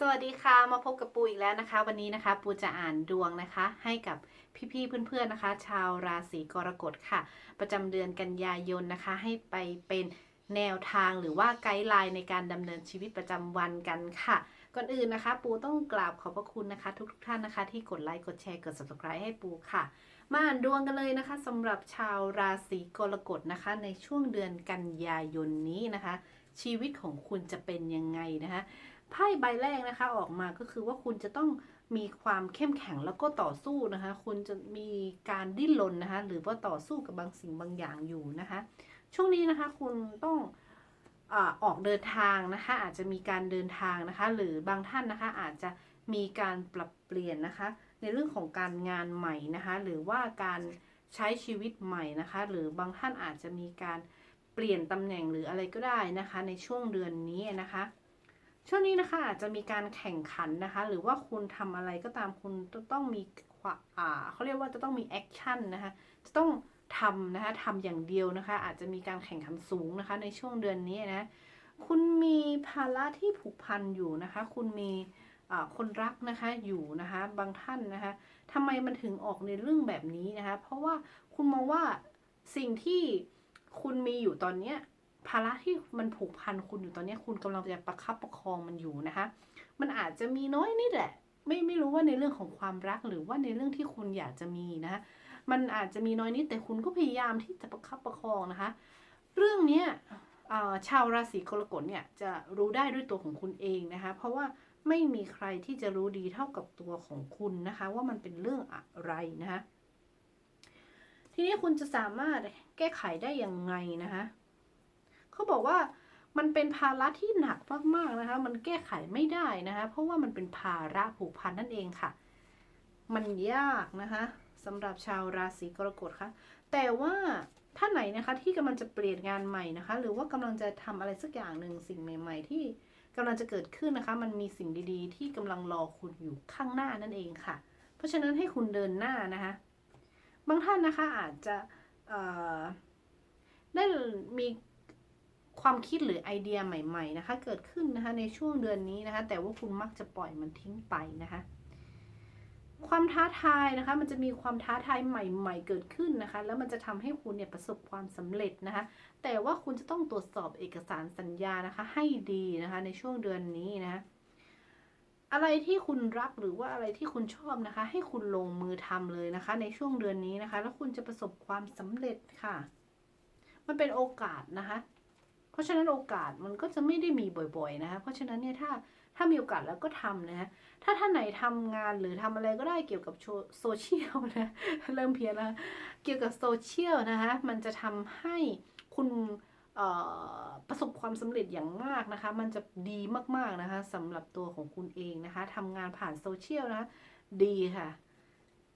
สวัสดีค่ะมาพบกับปูอีกแล้วนะคะ วันนี้นะคะ ปูจะอ่านดวงนะคะ ให้กับพี่ๆเพื่อนๆนะคะ ชาวราศีกรกฎค่ะ ประจำเดือนกันยายนนะคะ ให้ไปเป็นแนวทางหรือว่าไกด์ไลน์ในการดำเนินชีวิตประจำวันกันค่ะ ก่อนอื่นนะคะ ปูต้องกราบขอบพระคุณนะคะ ทุกๆท่านนะคะ ที่กดไลค์กดแชร์กด subscribe ให้ปูค่ะ มาอ่านดวงกันเลยนะคะสำหรับชาวราศีกรกฎนะคะ ในช่วงเดือนกันยายนนี้นะคะ ชีวิตของคุณจะเป็นยังไงนะคะ ไพ่ใบแรกนะคะออกมาก็คือว่าคุณจะต้องมีความเข้มแข็งแล้วก็ต่อสู้นะคะ คุณจะมีการดิ้นรนนะคะ หรือว่าต่อสู้กับบางสิ่งบางอย่างอยู่นะคะ ช่วงนี้นะคะคุณต้องอออกเดินทางนะคะ อาจจะมีการเดินทางนะคะ หรือบางท่านนะคะอาจจะมีการปรับเปลี่ยนนะคะ ในเรื่องของการงานใหม่นะคะ หรือว่าการใช้ชีวิตใหม่นะคะ หรือบางท่านอาจจะมีการเปลี่ยนตำแหน่งหรืออะไรก็ได้นะคะ ในช่วงเดือนนี้นะคะ ช่วงนี้นะคะอาจจะมีการแข่งขันนะคะ หรือว่าคุณทำอะไรก็ตามคุณต้องมีความอ่าเขาเรียกว่าจะต้องมีแอคชั่นนะคะ จะต้องทำนะคะทำอย่างเดียวนะคะ อาจจะมีการแข่งขันสูงนะคะ ในช่วงเดือนนี้นะ คุณมีภาระที่ผูกพันอยู่นะคะ คุณมีอ่าคนรักนะคะอยู่นะคะบางท่านนะคะทำไมมันถึงออกในเรื่องแบบนี้นะคะ เพราะว่าคุณมองว่าสิ่งที่คุณมีอยู่ตอนเนี้ย ภาระที่มันผูกพันคุณอยู่ตอนนี้คุณกำลังจะประคับประคองมันอยู่นะคะ มันอาจจะมีน้อยนิดแหละ ไม่ไม่รู้ว่าในเรื่องของความรักหรือว่าในเรื่องที่คุณอยากจะมีนะคะมันอาจจะมีน้อยนิดแต่คุณก็พยายามที่จะประคับประคองนะคะ เรื่องเนี้ยชาวราศีกรกฎเนี่ยจะรู้ได้ด้วยตัวของคุณเองนะคะ เพราะว่าไม่มีใครที่จะรู้ดีเท่ากับตัวของคุณนะคะ ว่ามันเป็นเรื่องอะไรนะคะทีนี้คุณจะสามารถแก้ไขได้ยังไงนะคะ บอกว่ามันเป็นภาระที่หนักมากๆนะคะ มันแก้ไขไม่ได้นะคะ เพราะว่ามันเป็นภาระผูกพันนั่นเองค่ะ มันยากนะคะสำหรับชาวราศีกรกฎค่ะ แต่ว่าถ้าไหนนะคะที่กำลังจะเปลี่ยนงานใหม่นะคะ หรือว่ากำลังจะทำอะไรสักอย่างหนึ่งสิ่งใหม่ ๆ ที่กำลังจะเกิดขึ้นนะคะ มันมีสิ่งดีๆ ที่กำลังรอคุณอยู่ข้างหน้านั่นเองค่ะ เพราะฉะนั้นให้คุณเดินหน้านะคะ บางท่านนะคะอาจจะได้มี ความคิดหรือไอเดียใหม่ ๆ นะคะ เกิดขึ้นนะคะในช่วงเดือนนี้นะคะ แต่ว่าคุณมักจะปล่อยมันทิ้งไปนะคะ ความท้าทายนะคะ มันจะมีความท้าทายใหม่ ๆ เกิดขึ้นนะคะ แล้วมันจะทำให้คุณเนี่ยประสบความสำเร็จนะคะ แต่ว่าคุณจะต้องตรวจสอบเอกสารสัญญานะคะ ให้ดีนะคะ ในช่วงเดือนนี้นะคะอะไรที่คุณรักหรือว่าอะไรที่คุณชอบนะคะ ให้คุณลงมือทำเลยนะคะ ในช่วงเดือนนี้นะคะ แล้วคุณจะประสบความสำเร็จค่ะ มันเป็นโอกาสนะคะ ราะฉะนั้นโอกาสมันก็จะไม่ได้มีบ่อยๆนะคะเพราะฉะนั้นเนี่ยถ้าถ้ามีโอกาสแล้วก็ทำนะฮะถ้าท่านไหนทำงานหรือทำอะไรก็ได้เกี่ยวกับโซเชียลนะเริ่มเพี้ยนแล้วเกี่ยวกับโซเชียลนะคะมันจะทำให้คุณประสบความสำเร็จอย่างมากนะคะ มันจะดีมากๆนะคะสำหรับตัวของคุณเองนะคะทำงานผ่านโซเชียลนะคะดีค่ะ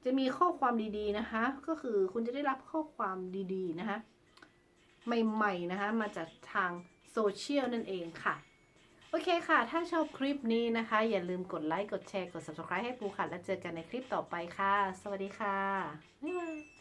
จะมีข้อความดีๆนะคะ ก็คือคุณจะได้รับข้อความดีๆนะคะ ใหม่ๆนะคะ มาจากทางโซเชียลนั่นเองค่ะ โอเคค่ะ ถ้าชอบคลิปนี้นะคะ อย่าลืมกดไลค์ กดแชร์ กด subscribe ให้ปูค่ะ แล้วเจอกันในคลิปต่อไปค่ะ สวัสดีค่ะ บ๊ายบาย